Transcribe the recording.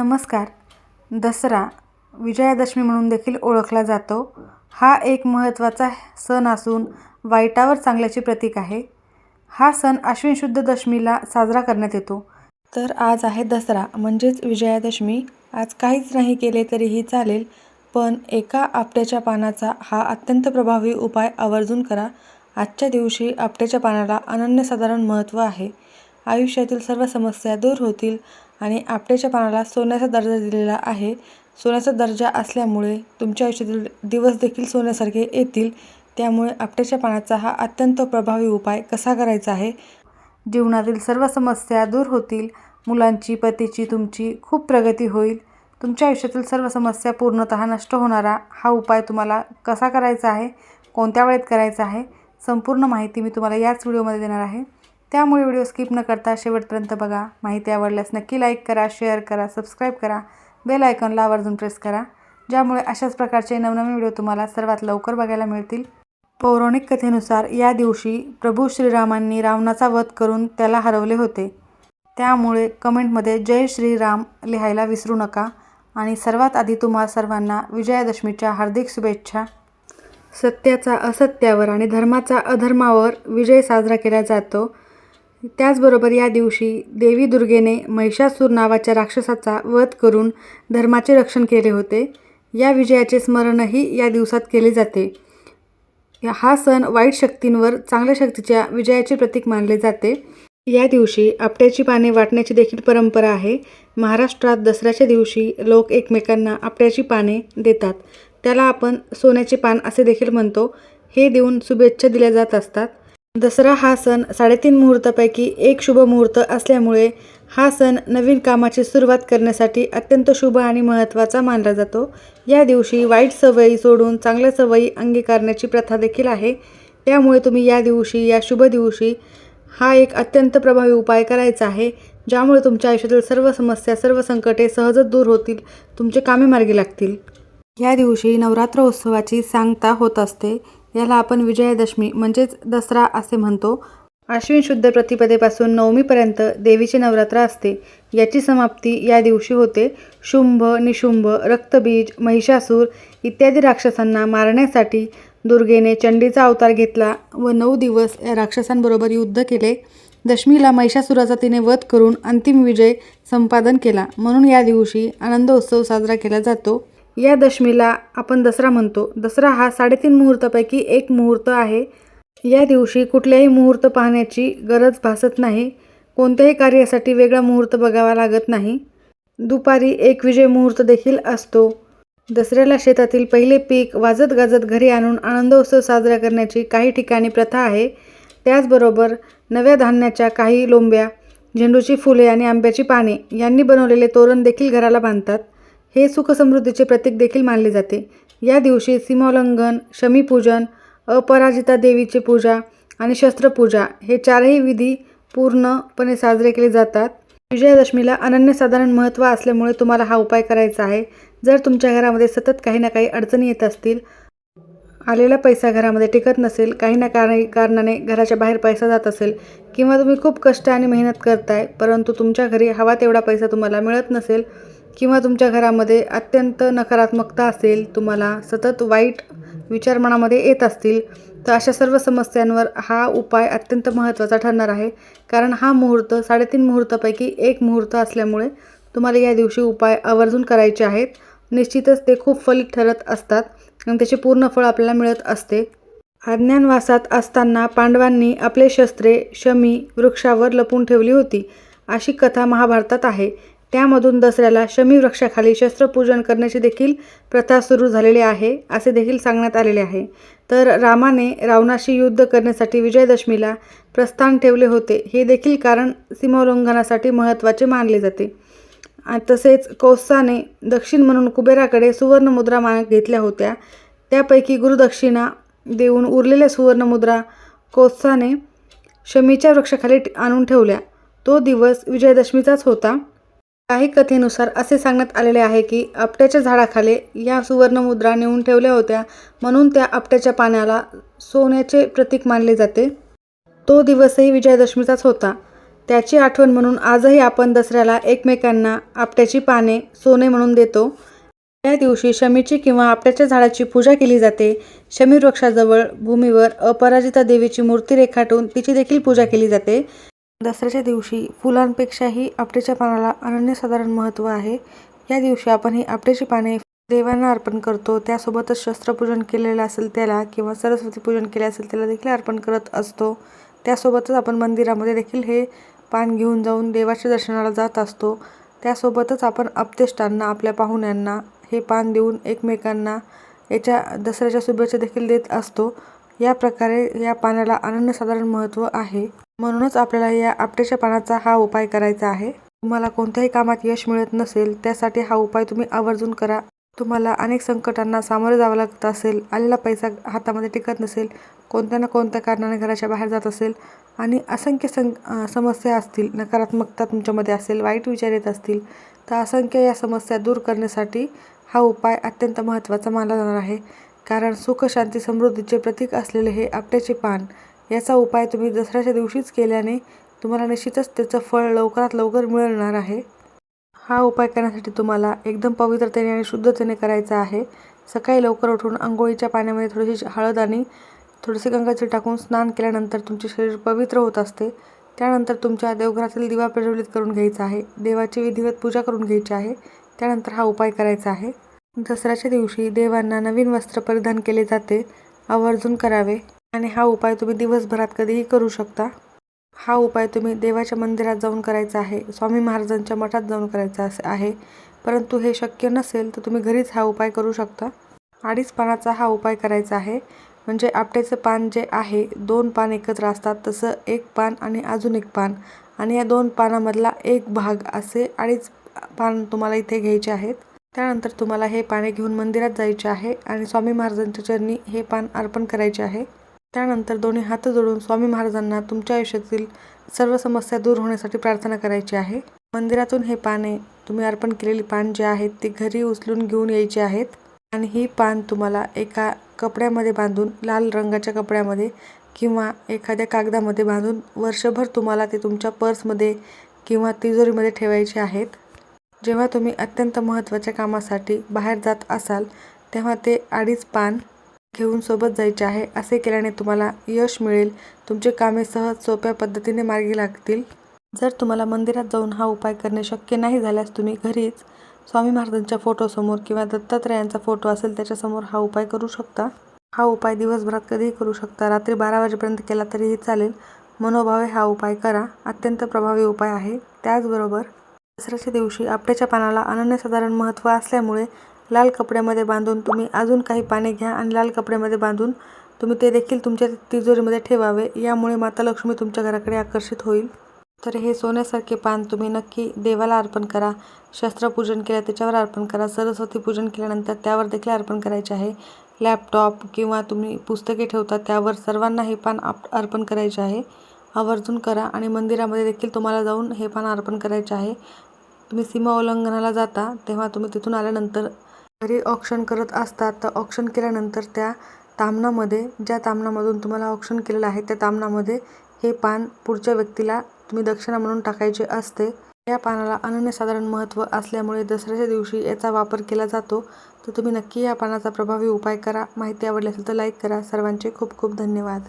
नमस्कार. दसरा विजयादशमी म्हणून देखील ओळखला जातो. हा एक महत्त्वाचा सण असून वाईटावर चांगल्याचे प्रतीक आहे. हा सण आश्विन शुद्ध दशमीला साजरा करण्यात येतो. तर आज आहे दसरा म्हणजेच विजयादशमी. आज काहीच नाही केले तरीही चालेल पण एका आपट्याच्या पानाचा हा अत्यंत प्रभावी उपाय आवर्जून करा. आजच्या दिवशी आपट्याच्या पानाला अनन्यसाधारण महत्त्व आहे. आयुष्यातील सर्व समस्या दूर होतील. आणि आपट्याच्या पानाला सोन्याचा दर्जा दिलेला आहे. सोन्याचा दर्जा असल्यामुळे तुमच्या आयुष्यातील दिवस देखील सोन्यासारखे येतील. त्यामुळे आपट्याच्या पानाचा हा अत्यंत प्रभावी उपाय कसा करायचा आहे? जीवनातील सर्व समस्या दूर होतील. मुलांची पतीची तुमची खूप प्रगती होईल. तुमच्या आयुष्यातील सर्व समस्या पूर्णतः नष्ट होणारा हा उपाय तुम्हाला कसा करायचा आहे? कोणत्या वेळेत करायचा आहे? संपूर्ण माहिती मी तुम्हाला याच व्हिडिओमध्ये देणार आहे. त्यामुळे व्हिडिओ स्किप न करता शेवटपर्यंत बघा. माहिती आवडल्यास नक्की लाईक करा शेअर करा सबस्क्राईब करा. बेल आयकॉनला आवर्जून प्रेस करा. ज्यामुळे अशाच प्रकारचे नवनवीन व्हिडिओ तुम्हाला सर्वात लवकर बघायला मिळतील. पौराणिक कथेनुसार या दिवशी प्रभू श्रीरामांनी रावणाचा वध करून त्याला हरवले होते. त्यामुळे कमेंटमध्ये जय श्रीराम लिहायला विसरू नका आणि सर्वात आधी तुम्हा सर्वांना विजयादशमीच्या हार्दिक शुभेच्छा. सत्याचा असत्यावर आणि धर्माचा अधर्मावर विजय साजरा केला जातो. त्याचबरोबर या दिवशी देवी दुर्गेने महिषासूर नावाच्या राक्षसाचा वध करून धर्माचे रक्षण केले होते. या विजयाचे स्मरणही या दिवसात केले जाते. हा सण वाईट शक्तींवर चांगल्या शक्तीच्या विजयाचे प्रतीक मानले जाते. या दिवशी आपट्याची पाने वाटण्याची देखील परंपरा आहे. महाराष्ट्रात दसऱ्याच्या दिवशी लोक एकमेकांना आपट्याची पाने देतात. त्याला आपण सोन्याचे पान असे देखील म्हणतो. हे देऊन शुभेच्छा दिल्या जात असतात. दसरा हा सण साडेतीन मुहूर्तापैकी एक शुभ मुहूर्त असल्यामुळे हा सण नवीन कामाची सुरुवात करण्यासाठी अत्यंत शुभ आणि महत्त्वाचा मानला जातो. या दिवशी वाईट सवयी सोडून चांगल्या सवयी अंगीकारण्याची प्रथा देखील आहे. त्यामुळे तुम्ही या दिवशी या शुभ दिवशी हा एक अत्यंत प्रभावी उपाय करायचा आहे ज्यामुळे तुमच्या आयुष्यातील सर्व समस्या सर्व संकटे सहजच दूर होतील तुमचे कामे मार्गी लागतील. या दिवशी नवरात्र उत्सवाची सांगता होत असते. याला आपण विजयादशमी म्हणजेच दसरा असे म्हणतो. आश्विन शुद्ध प्रतिपदेपासून नवमीपर्यंत देवीचे नवरात्र असते. याची समाप्ती या दिवशी होते. शुंभ निशुंभ रक्तबीज महिषासूर इत्यादी राक्षसांना मारण्यासाठी दुर्गेने चंडीचा अवतार घेतला व नऊ दिवस या राक्षसांबरोबर युद्ध केले. दशमीला महिषासुराचा तिने वध करून अंतिम विजय संपादन केला. म्हणून या दिवशी आनंद उत्सव साजरा केला जातो. या दशमीला आपण दसरा म्हणतो. दसरा हा साडेतीन मुहूर्तापैकी एक मुहूर्त आहे. या दिवशी कुठल्याही मुहूर्त पाहण्याची गरज भासत नाही. कोणत्याही कार्यासाठी वेगळा मुहूर्त बघावा लागत नाही. दुपारी एक विजय मुहूर्त देखील असतो. दसऱ्याला शेतातील पहिले पीक वाजत गाजत घरी आणून आनंदोत्सव साजरा करण्याची काही ठिकाणी प्रथा आहे. त्याचबरोबर नव्या धान्याच्या काही लोंब्या झेंडूची फुले आणि आंब्याची पाने यांनी बनवलेले तोरण देखील घराला बांधतात. हे सुखसमृद्धीचे प्रतीक देखील मानले जाते. या दिवशी सीमोल्लंघन शमीपूजन अपराजिता देवीची पूजा आणि शस्त्रपूजा हे चारही विधी पूर्णपणे साजरे केले जातात. विजयादशमीला अनन्यसाधारण महत्त्व असल्यामुळे तुम्हाला हा उपाय करायचा आहे. जर तुमच्या घरामध्ये सतत काही ना काही अडचणी येत असतील आलेला पैसा घरामध्ये टिकत नसेल काही ना काही कारणाने घराच्या बाहेर पैसा जात असेल किंवा तुम्ही खूप कष्ट आणि मेहनत करताय परंतु तुमच्या घरी हवा तेवढा पैसा तुम्हाला मिळत नसेल किंवा तुमच्या घरामध्ये अत्यंत नकारात्मकता असेल तुम्हाला सतत वाईट विचार मनामध्ये येत असतील तर अशा सर्व समस्यांवर हा उपाय अत्यंत महत्त्वाचा ठरणार आहे. कारण हा मुहूर्त साडेतीन मुहूर्तापैकी एक मुहूर्त असल्यामुळे तुम्हाला या दिवशी उपाय आवर्जून करायचे आहेत. निश्चितच ते खूप फलित ठरत असतात आणि त्याचे पूर्ण फळ आपल्याला मिळत असते. अज्ञानवासात असताना पांडवांनी आपले शस्त्रे शमी वृक्षावर लपून ठेवली होती अशी कथा महाभारतात आहे. त्यामधून दसऱ्याला शमी वृक्षाखाली शस्त्रपूजन करण्याची देखील प्रथा सुरू झालेली आहे असे देखील सांगण्यात आलेले आहे. तर रामाने रावणाशी युद्ध करण्यासाठी विजयदशमीला प्रस्थान ठेवले होते. हे देखील कारण सीमोल्लंघनासाठी महत्त्वाचे मानले जाते. तसेच कौसाने दक्षिण म्हणून कुबेराकडे सुवर्णमुद्रा मा घेतल्या होत्या. त्यापैकी गुरुदक्षिणा देऊन उरलेल्या सुवर्णमुद्रा कोसाने शमीच्या वृक्षाखाली आणून ठेवल्या. तो दिवस विजयदशमीचाच होता. काही कथेनुसार असे सांगण्यात आलेले आहे की आपट्याच्या झाडाखाली या सुवर्णमुद्रा नेऊन ठेवल्या होत्या म्हणून त्या आपट्याच्या पाण्याला सोन्याचे प्रतीक मानले जाते. तो दिवसही विजयादशमीचाच होता. त्याची आठवण म्हणून आजही आपण दसऱ्याला एकमेकांना आपट्याची पाने सोने म्हणून देतो. त्या दिवशी शमीची किंवा आपट्याच्या झाडाची पूजा केली जाते. शमी वृक्षाजवळ भूमीवर अपराजिता देवीची मूर्ती रेखाटून तिची देखील पूजा केली जाते. दसऱ्याच्या दिवशी फुलांपेक्षाही आपटेच्या पानाला अनन्यसाधारण महत्त्व आहे. या दिवशी आपण ही आपटेची पाने देवांना अर्पण करतो. त्यासोबतच शस्त्रपूजन केलेलं असेल त्याला किंवा सरस्वती पूजन केले असेल त्याला देखील अर्पण करत असतो. त्यासोबतच आपण मंदिरामध्ये देखील हे पान घेऊन जाऊन देवाच्या दर्शनाला जात असतो. त्यासोबतच आपण अपतेष्टांना आपल्या पाहुण्यांना हे पान देऊन एकमेकांना याच्या दसऱ्याच्या शुभेच्छा देखील देत असतो. या प्रकारे या पाण्याला अनन्यसाधारण महत्त्व आहे. म्हणूनच आपल्याला या आपट्याच्या पानाचा हा उपाय करायचा आहे. तुम्हाला कोणत्याही कामात यश मिळत नसेल त्यासाठी हा उपाय तुम्ही आवर्जून करा. तुम्हाला अनेक संकटांना सामोरे जावं लागत असेल आलेला पैसा हातामध्ये टिकत नसेल कोणत्या ना कोणत्या कारणाने घराच्या बाहेर जात असेल आणि असंख्य सं समस्या असतील नकारात्मकता तुमच्यामध्ये असेल वाईट विचार येत असतील तर असंख्य या समस्या दूर करण्यासाठी हा उपाय अत्यंत महत्त्वाचा मानला जाणार आहे. कारण सुख शांती समृद्धीचे प्रतीक असलेले हे आपट्याचे पान याचा उपाय तुम्ही दसऱ्याच्या दिवशीच केल्याने तुम्हाला निश्चितच त्याचं फळ लवकरात लवकर मिळणार आहे. हा उपाय करण्यासाठी तुम्हाला एकदम पवित्रतेने आणि शुद्धतेने करायचा आहे. सकाळी लवकर उठून आंघोळीच्या पाण्यामध्ये थोडीशी हळद आणि थोडीशी गंगाजल टाकून स्नान केल्यानंतर तुमचे शरीर पवित्र होत असते. त्यानंतर तुमच्या देवघरातील दिवा प्रज्वलित करून घ्यायचा आहे. देवाची विधिवत पूजा करून घ्यायची आहे. त्यानंतर हा उपाय करायचा आहे. दसऱ्याच्या दिवशी देवांना नवीन वस्त्र परिधान केले जाते आवर्जून करावे. आणि हा उपाय तुम्ही दिवसभरात कधीही करू शकता. हा उपाय तुम्ही देवाच्या मंदिरात जाऊन करायचा आहे स्वामी महाराजांच्या मठात जाऊन करायचा आहे. परंतु हे शक्य नसेल तर तुम्ही घरीच हा उपाय करू शकता. अडीच पानाचा हा उपाय करायचा आहे. म्हणजे आपट्याचं पान जे आहे दोन पान एकत्र असतात तसं एक पान आणि अजून एक पान. आणि या दोन पानामधला एक भाग असे अडीच पान तुम्हाला इथे घ्यायचे आहेत. त्यानंतर तुम्हाला हे पाने घेऊन मंदिरात जायचे आहे आणि स्वामी महाराजांच्या चरणी हे पान अर्पण करायचे आहे. त्यानंतर दोन्ही हात जोडून स्वामी महाराजांना तुमच्या आयुष्यातील सर्व समस्या दूर होण्यासाठी प्रार्थना करायची आहे. मंदिरातून हे पाने तुम्ही अर्पण केलेली पान जे आहेत ते घरी उचलून घेऊन यायचे आहेत आणि ही पान तुम्हाला एका कपड्यामध्ये बांधून लाल रंगाच्या कपड्यामध्ये किंवा एखाद्या कागदामध्ये बांधून वर्षभर तुम्हाला ते तुमच्या पर्समध्ये किंवा तिजोरीमध्ये ठेवायचे आहेत. जेव्हा तुम्ही अत्यंत महत्त्वाच्या कामासाठी बाहेर जात असाल तेव्हा ते अडीच पान घेऊन सोबत जायचे आहे असे केल्याने तुम्हाला यश मिळेल. तुमचे कामे सहज सोप्या पद्धतीने मार्गी लागतील. जर तुम्हाला मंदिरात जाऊन हा उपाय करणे शक्य नाही झाल्यास तुम्ही घरीच स्वामी महाराजांच्या फोटोसमोर किंवा दत्तात्रयांचा फोटो असेल त्याच्यासमोर हा उपाय करू शकता. हा उपाय दिवसभरात कधीही करू शकता. रात्री बारा वाजेपर्यंत केला तरीही चालेल. मनोभावे हा उपाय करा. अत्यंत प्रभावी उपाय आहे. त्याचबरोबर दसऱ्याच्या दिवशी आपट्याच्या पानाला अनन्यसाधारण महत्त्व असल्यामुळे लाल कपड्यामध्ये बांधून तुम्ही अजून काही पाने घ्या आणि लाल कपड्यामध्ये बांधून तुम्ही ते देखील तुमच्या तिजोरीमध्ये ठेवावे. यामुळे माता लक्ष्मी तुमच्या घराकडे आकर्षित होईल. तर हे सोन्यासारखे पान तुम्ही नक्की देवाला अर्पण करा. शस्त्रपूजन केलं त्याच्यावर अर्पण करा. सरस्वती पूजन केल्यानंतर त्यावर देखील अर्पण करायचे आहे. लॅपटॉप किंवा तुम्ही पुस्तके ठेवता त्यावर सर्वांना हे पान आप अर्पण करायचे आहे. आवर्जून करा आणि मंदिरामध्ये देखील तुम्हाला जाऊन हे पान अर्पण करायचे आहे. तुम्ही सीमा उल्लंघनाला जाता तेव्हा तुम्ही तिथून आल्यानंतर घरी ऑप्शन करत असतात तर ऑप्शन केल्यानंतर त्या तामणामध्ये ज्या तामणामधून तुम्हाला ऑप्शन केलेलं आहे त्या तामणामध्ये हे पान पुढच्या व्यक्तीला तुम्ही दक्षिणा म्हणून टाकायचे असते. या पानाला अनन्यसाधारण महत्त्व असल्यामुळे दसऱ्याच्या दिवशी याचा वापर केला जातो. तर तुम्ही नक्की या पानाचा प्रभावी उपाय करा. माहिती आवडली असेल तर लाईक करा. सर्वांचे खूप खूप धन्यवाद.